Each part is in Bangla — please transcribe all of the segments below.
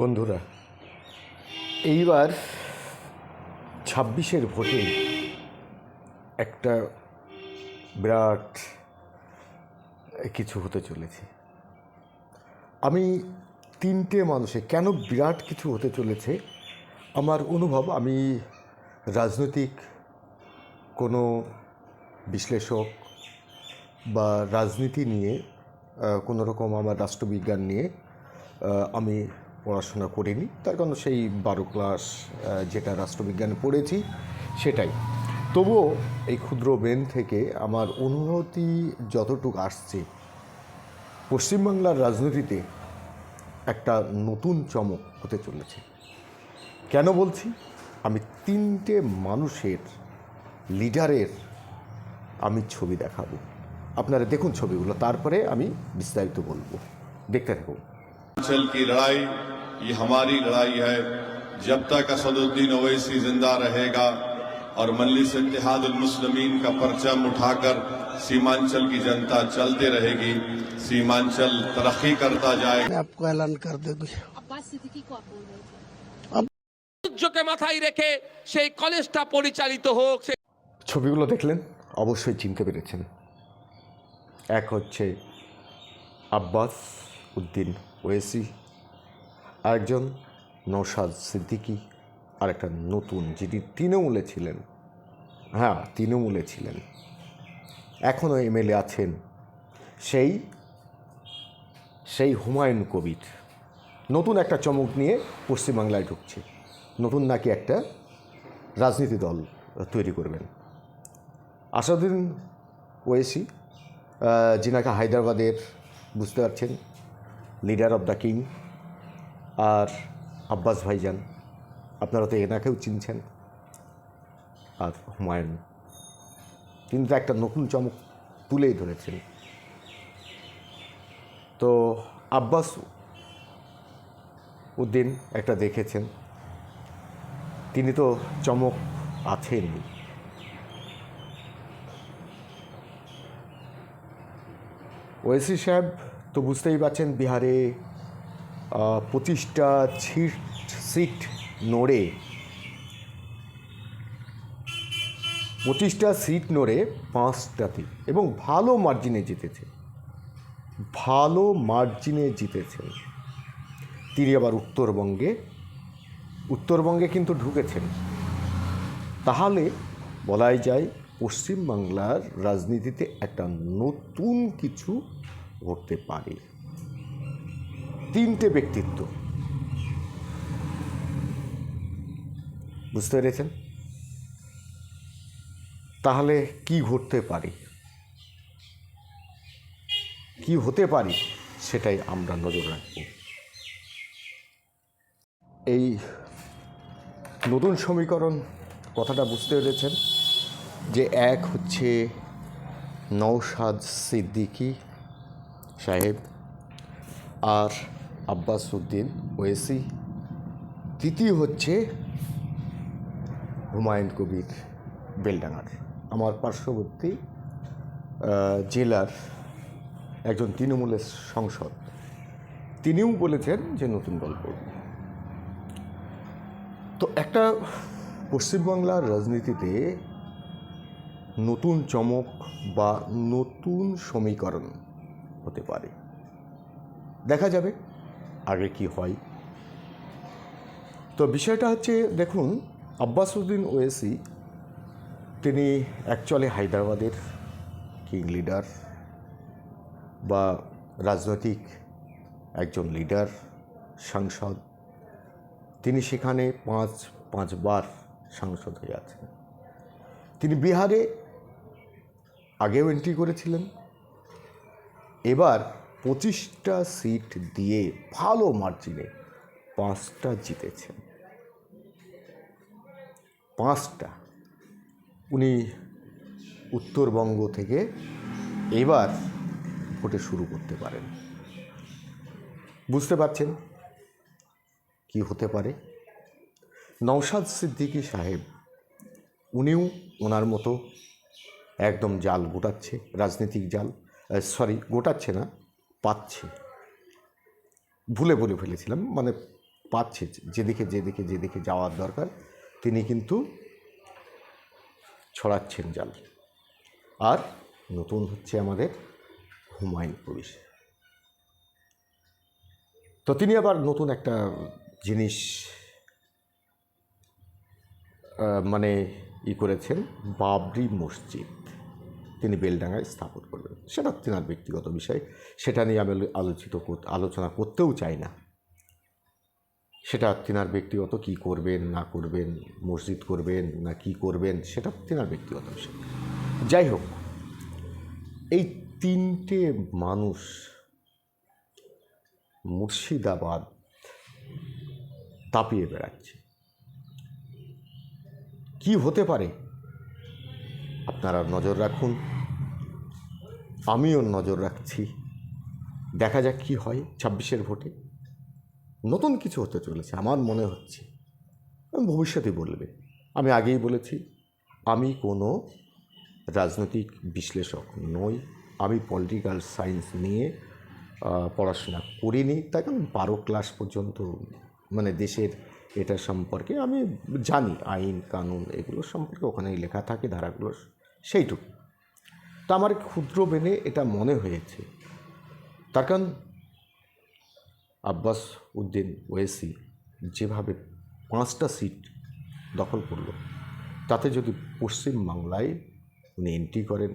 বন্ধুরা, এইবার ছাব্বিশের ভোটে একটা বিরাট কিছু হতে চলেছে। আমি তিনটে মানুষে কেন বিরাট কিছু হতে চলেছে? আমার অনুভব, আমি রাজনৈতিক কোনো বিশ্লেষক বা রাজনীতি নিয়ে কোনো রকম আমার রাষ্ট্রবিজ্ঞান নিয়ে আমি পড়াশোনা করিনি। তার কারণ সেই বারো ক্লাস যেটা রাষ্ট্রবিজ্ঞানে পড়েছি, সেটাই। তবুও এই ক্ষুদ্র ব্রেন থেকে আমার অনুভূতি যতটুকু আসছে, পশ্চিমবাংলার রাজনীতিতে একটা নতুন চমক হতে চলেছে। কেন বলছি? আমি তিনটে মানুষের লিডারের আমি ছবি দেখাবো। আপনারা দেখুন ছবিগুলো, তারপরে আমি বিস্তারিত বলব। দেখতে থাকুন। हिमाचल की लड़ाई ये हमारी लड़ाई है जब तक असदुद्दीन ओवैसी जिंदा रहेगा और मल्लिस इत्तेहादुल मुस्लिमीन का परचम उठाकर सीमांचल की जनता चलते रहेगी सीमांचल तरक्की करता जाएगा मैं आपको ऐलान कर दूंगी अब्बास सिद्दीकी को आप बोल रहे थे ঐতিহ্যকে মাথায় রেখে সেই কলেজটা পরিচালিত হোক সে ছবিগুলো দেখলেন অবশ্যই চিনতে পেরেছেন এক হচ্ছে আব্বাস উদ্দিন ওয়েসি, আরেকজন নৌসাদ সিদ্দিকী আর একটা নতুন যিনি তৃণমূলে ছিলেন। হ্যাঁ তৃণমূলে ছিলেন। এখনও এমএলএ আছেন সেই সেই হুমায়ুন কবির। নতুন একটা চমক নিয়ে পশ্চিমবাংলায় ঢুকছে। নতুন নাকি একটা রাজনীতি দল তৈরি করবেন। আসাদুদ্দিন ওয়েসি যিনাকে হায়দ্রাবাদের, বুঝতে পারছেন লিডার অফ দ্য কিং আর আব্বাস ভাইজান। আপনারা তো এনাকেও চিনছেন। আর হুমায়ুন। তিনি তো একটা নতুন চমক তুলেই ধরেছেন। তো আব্বাস উদ্দিন একটা দেখেছেন। তিনি তো চমক আছেন ওয়েসি সাহেব তো বুঝতেই পারছেন বিহারে পঁচিশটা সিট সিট নড়ে। পঁচিশটা সিট নড়ে পাঁচটাতে এবং ভালো মার্জিনে জিতেছে। ভালো মার্জিনে জিতেছেন তিনি আবার উত্তরবঙ্গে উত্তরবঙ্গে কিন্তু ঢুকেছেন। তাহলে বলাই যায় পশ্চিমবাংলার রাজনীতিতে একটা নতুন কিছু ঘটতে পারে। তিনটে ব্যক্তিত্ব। বুঝতে পেরেছেন? তাহলে কি ঘটতে পারে? কি হতে পারি সেটাই আমরা নজর রাখব। এই নতুন সমীকরণ কথাটা বুঝতে পেরেছেন যে এক হচ্ছে নৌসাদ সিদ্দিকী সাহেব আর আব্বাস উদ্দিন ওয়েসি। তৃতীয় হচ্ছে হুমায়ুন কবির বেলডাঙার আমার পার্শ্ববর্তী জেলার একজন তৃণমূলের সংসদ। তিনিও বলেছেন যে নতুন গল্প। তো একটা পশ্চিমবাংলার রাজনীতিতে নতুন চমক বা নতুন সমীকরণ হতে পারে। দেখা যাবে আগে কি হয়। তো বিষয়টা হচ্ছে, দেখুন আব্বাসুদ্দিন ওয়েসি, তিনি অ্যাকচুয়ালি হায়দ্রাবাদের কিং লিডার বা রাজনৈতিক একজন লিডার সাংসদ। তিনি সেখানে পাঁচ, পাঁচবার সাংসদ হয়ে আছেন। তিনি বিহারে আগেও এন্ট্রি করেছিলেন। এবার পঁচিশটা সিট দিয়ে ভালো মার্জিনে পাঁচটা জিতেছেন। পাঁচটা। উনি উত্তরবঙ্গ থেকে এবার ভোটে শুরু করতে পারেন। বুঝতে পারছেন কি হতে পারে? নওশাদ সিদ্দিকী সাহেব, উনিও ওনার মতো একদম জাল গোটাচ্ছে, রাজনৈতিক জাল। সরি গোটাচ্ছে না, পাচ্ছে। ভুলে বলে ফেলেছিলাম মানে পাচ্ছে, যেদিকে যেদিকে যেদিকে যাওয়ার দরকার, তিনি কিন্তু ছড়াচ্ছেন জাল। আর নতুন হচ্ছে আমাদের হুমায়ুন কবির তো তিনি আবার নতুন একটা জিনিস মানে ই করেছেন, বাবরি মসজিদ। তিনি বেলডাঙ্গায় স্থাপন করবেন। সেটা তেনার ব্যক্তিগত বিষয়। সেটা নিয়ে আমি আলোচিত আলোচনা করতেও চাই না। সেটা তেনার ব্যক্তিগত কি করবেন, না করবেন, মসজিদ করবেন, না কি করবেন, সেটা তেনার ব্যক্তিগত বিষয়। যাই হোক, এই তিনটে মানুষ মুর্শিদাবাদ তাপিয়ে বেড়াচ্ছে। কি হতে পারে? আপনারা নজর রাখুন। আমিও নজর রাখছি। দেখা যাক কি হয় ছাব্বিশের ভোটে। নতুন কিছু হতে চলেছে, আমার মনে হচ্ছে। ভবিষ্যতে বলবে। আমি আগেই বলেছি, আমি কোনো রাজনৈতিক বিশ্লেষক নই। আমি পলিটিক্যাল সায়েন্স নিয়ে পড়াশোনা করিনি। তাই কারণ বারো ক্লাস পর্যন্ত মানে দেশের এটা সম্পর্কে আমি জানি, আইন, কানুন এগুলো সম্পর্কে ওখানেই লেখা থাকে, ধারাগুলো সেইটুকু। তো আমার ক্ষুদ্র বেনে এটা মনে হয়েছে। তার কারণ আব্বাস উদ্দিন ওয়েসি যেভাবে পাঁচটা সিট দখল করল, তাতে যদি পশ্চিম বাংলায় উনি এন্ট্রি করেন,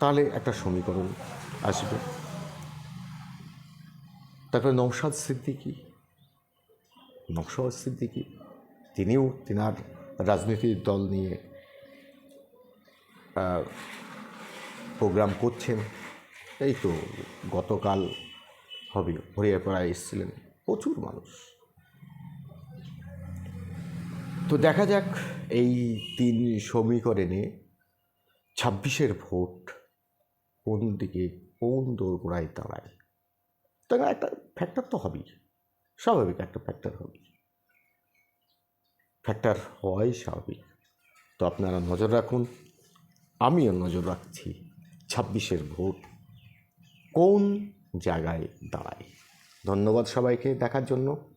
তাহলে একটা সমীকরণ আসবে। তারপরে নৌসাদ সিদ্দিকী নৌসাদ সিদ্দিকী তিনিও তিনার রাজনীতির দল নিয়ে প্রোগ্রাম করছেন। এই তো গতকাল হবে, হরিয়াপাড়ায় এসেছিলেন প্রচুর মানুষ। তো দেখা যাক এই তিন সমীকরণে ছাব্বিশের ভোট কোন দিকে, কোন দোরগোড়ায় দাঁড়ায়। তাই একটা ফ্যাক্টর তো হবেই। স্বাভাবিক একটা ফ্যাক্টর হবে। ফ্যাক্টর হওয়াই স্বাভাবিক। তো আপনারা নজর রাখুন, আমিও নজর রাখছি ছাব্বিশের ভোট কোন জায়গায় দাঁড়ায়। ধন্যবাদ সবাইকে দেখার জন্য।